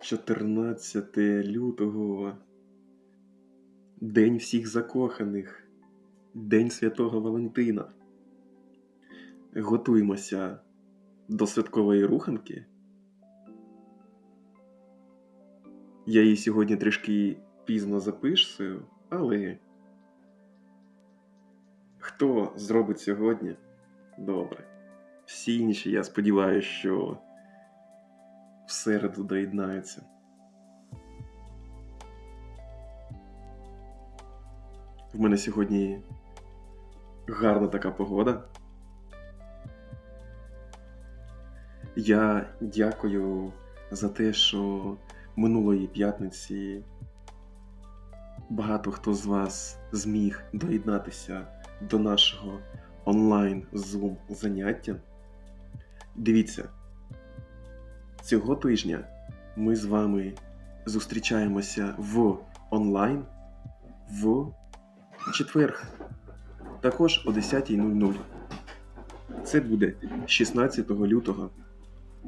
14 лютого. День всіх закоханих. День Святого Валентина. Готуємося до святкової руханки. Я її сьогодні трішки пізно записую, але хто зробить сьогодні? Добре. Всі інші, я сподіваюся, що в середу доєднаються. В мене сьогодні гарна така погода. Я дякую за те, що минулої п'ятниці багато хто з вас зміг доєднатися до нашого онлайн Zoom заняття. Дивіться, цього тижня ми з вами зустрічаємося в онлайн в четвер, також о 10.00. Це буде 16 лютого.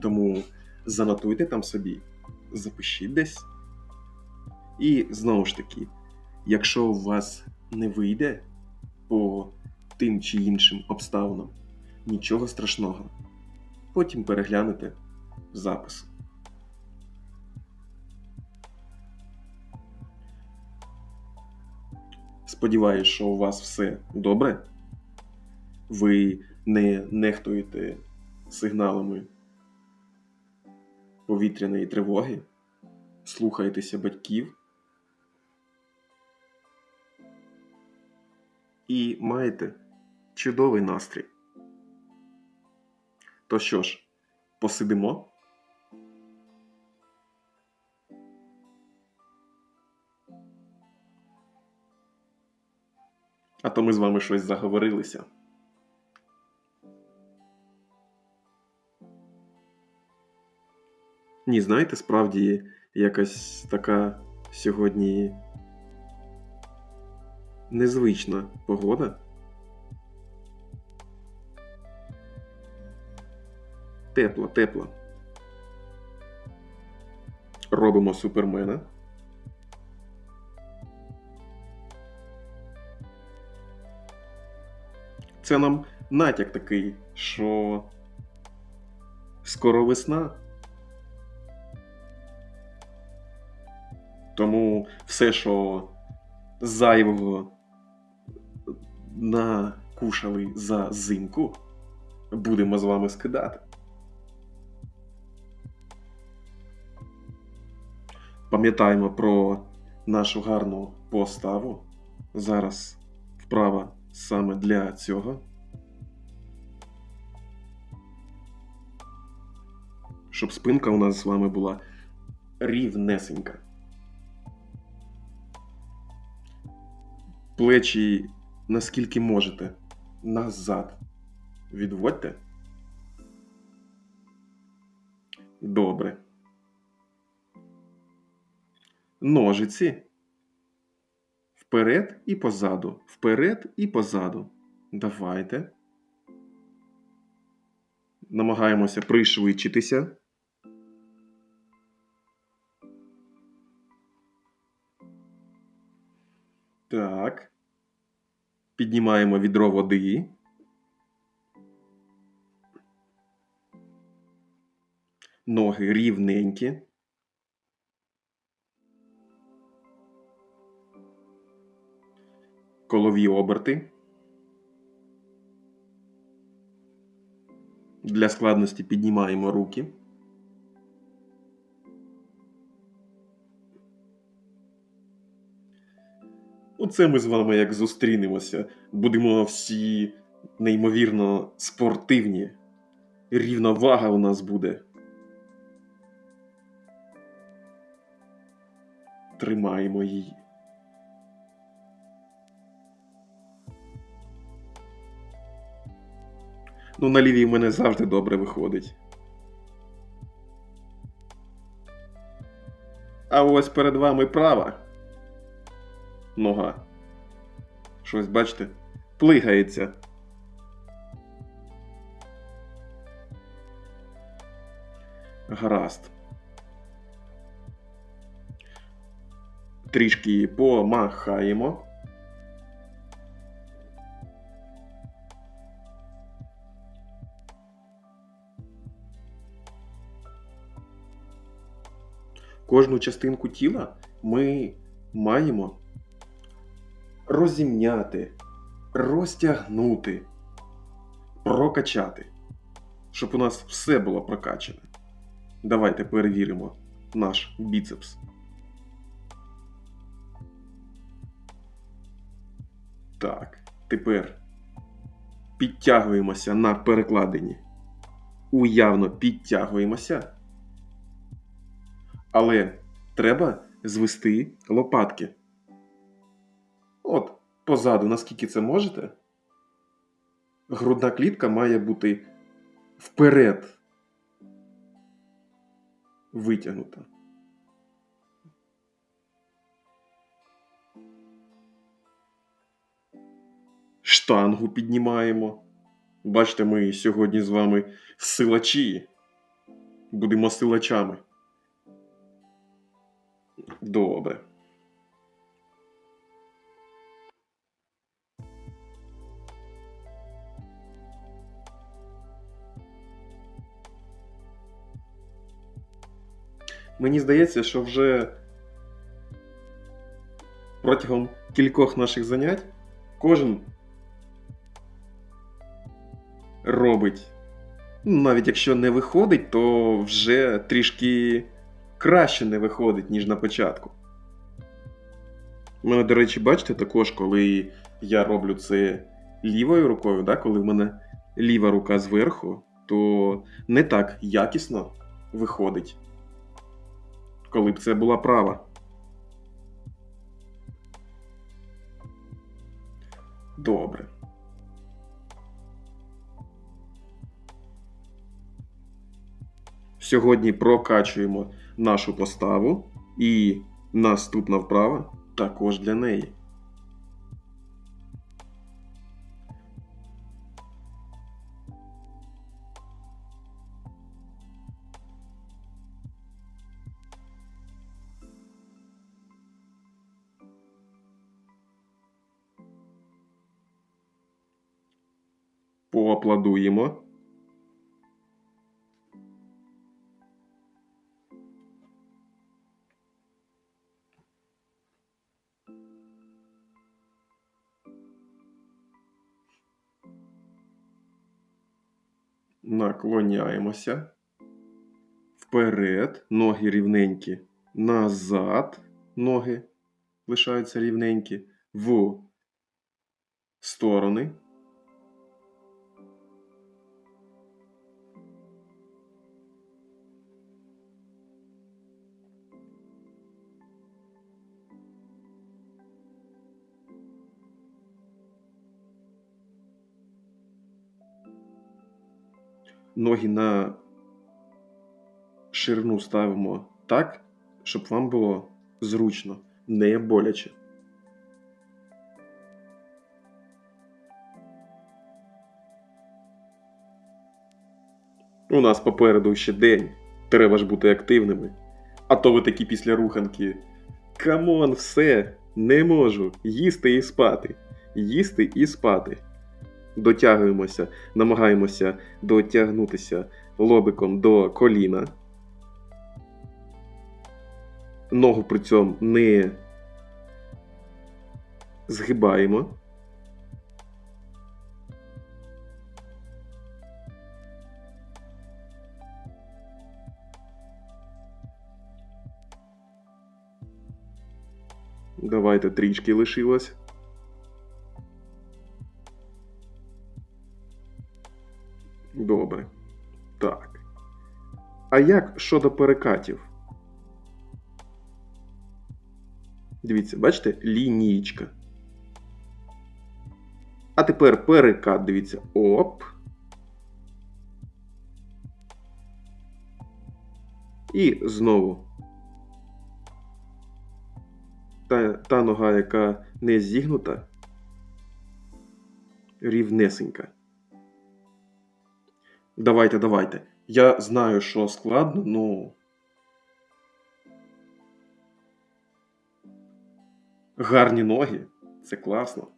Тому занотуйте там собі, запишіть десь. І знову ж таки, якщо у вас не вийде по тим чи іншим обставинам, нічого страшного. Потім переглянете запис. Сподіваюсь, що у вас все добре. Ви не нехтуєте сигналами повітряної тривоги, слухаєтеся батьків і маєте чудовий настрій. То що ж, посидимо? А то ми з вами щось заговорилися. Ні, знаєте, справді якась така сьогодні незвична погода. Тепла, тепла. Робимо супермена. Це нам натяк такий, що скоро весна. Тому все, що зайвого накушали за зимку, будемо з вами скидати. Пам'ятаємо про нашу гарну поставу. Зараз вправа саме для цього. Щоб спинка у нас з вами була рівнесенька. Плечі наскільки можете назад відводьте. Добре. Ножиці. Вперед і позаду. Вперед і позаду. Давайте. Намагаємося пришвидшитися. Так. Піднімаємо відро води. Ноги рівненькі. Колові оберти. Для складності піднімаємо руки. Оце ми з вами як зустрінемося. Будемо всі неймовірно спортивні. Рівновага у нас буде. Тримаємо її. Ну, на лівій в мене завжди добре виходить. А ось перед вами права нога. Щось, бачите, плигається. Гаразд. трішки помахаємо. Кожну частинку тіла ми маємо розімняти, розтягнути, прокачати, щоб у нас все було прокачане. Давайте перевіримо наш біцепс. Так, тепер підтягуємося на перекладині. Уявно підтягуємося. Але треба звести лопатки. От, позаду, наскільки це можете. Грудна клітка має бути вперед витягнута. Штангу піднімаємо. Бачите, ми сьогодні з вами силачі. Будемо силачами. Добре. Мені здається, що вже протягом кількох наших занять кожен робить. Навіть якщо не виходить, то вже трішки краще не виходить, ніж на початку. У мене, до речі, бачите, також, коли я роблю це лівою рукою, да, коли в мене ліва рука зверху, то не так якісно виходить. Коли б це була права. Добре. Сьогодні прокачуємо нашу поставу і наступна вправа також для неї. Поаплодуємо. Наклоняємося. Вперед. Ноги рівненькі. Назад. Ноги лишаються рівненькі. В сторони. Ноги на ширину ставимо так, щоб вам було зручно, не боляче. У нас попереду ще день. Треба ж бути активними. А то ви такі після руханки. Камон, все, не можу їсти і спати. Їсти і спати дотягуємося, намагаємося дотягнутися лобиком до коліна. Ногу при цьому не згибаємо. Давайте трішки лишилось. Добре. Так. А як щодо перекатів? Дивіться, бачите, лінійка. А тепер перекат, дивіться. Оп. І знову. Та, та нога, яка не зігнута, рівнесенька. Давайте, давайте. Я знаю, що складно, ну. Гарні ноги. Це класно.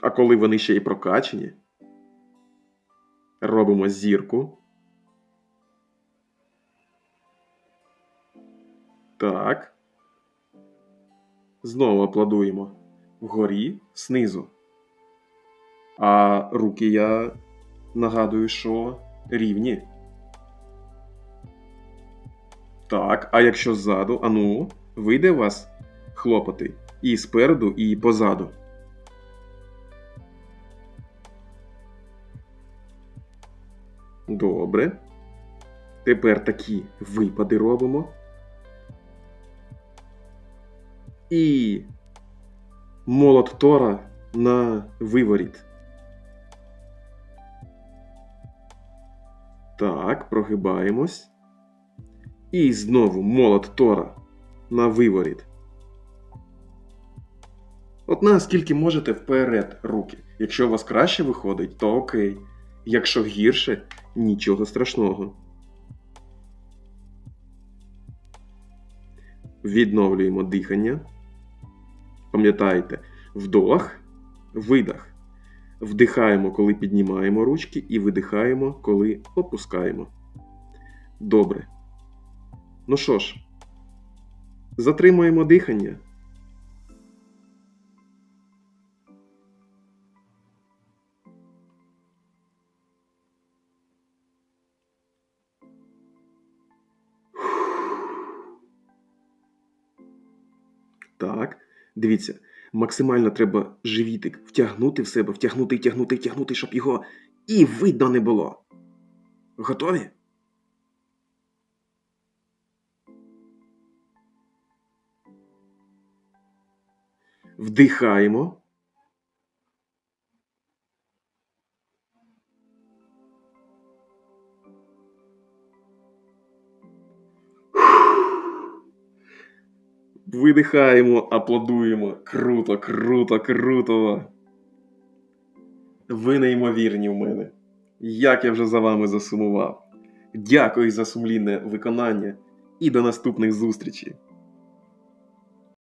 А коли вони ще й прокачені, робимо зірку. Так. Знову аплодуємо. Вгорі, знизу. А руки я нагадую, що рівні. Так, а якщо ззаду, ану, вийде у вас хлопати і спереду, і позаду. Добре. Тепер такі випади робимо. І молот Тора на виворіт. Так, прогибаємось. І знову молот Тора на виворіт. От наскільки можете вперед руки. Якщо у вас краще виходить, то окей. Якщо гірше, нічого страшного. Відновлюємо дихання. Пам'ятайте, вдох, видах. Вдихаємо, коли піднімаємо ручки, і видихаємо, коли опускаємо. Добре. Ну що ж, затримуємо дихання. Так, дивіться, максимально треба живітик втягнути в себе, втягнути, втягнути, втягнути, щоб його і видно не було. Готові? Вдихаємо. Видихаємо, аплодуємо. Круто, круто, круто. Ви неймовірні в мене. Як я вже за вами засумував. Дякую за сумлінне виконання і до наступних зустрічей.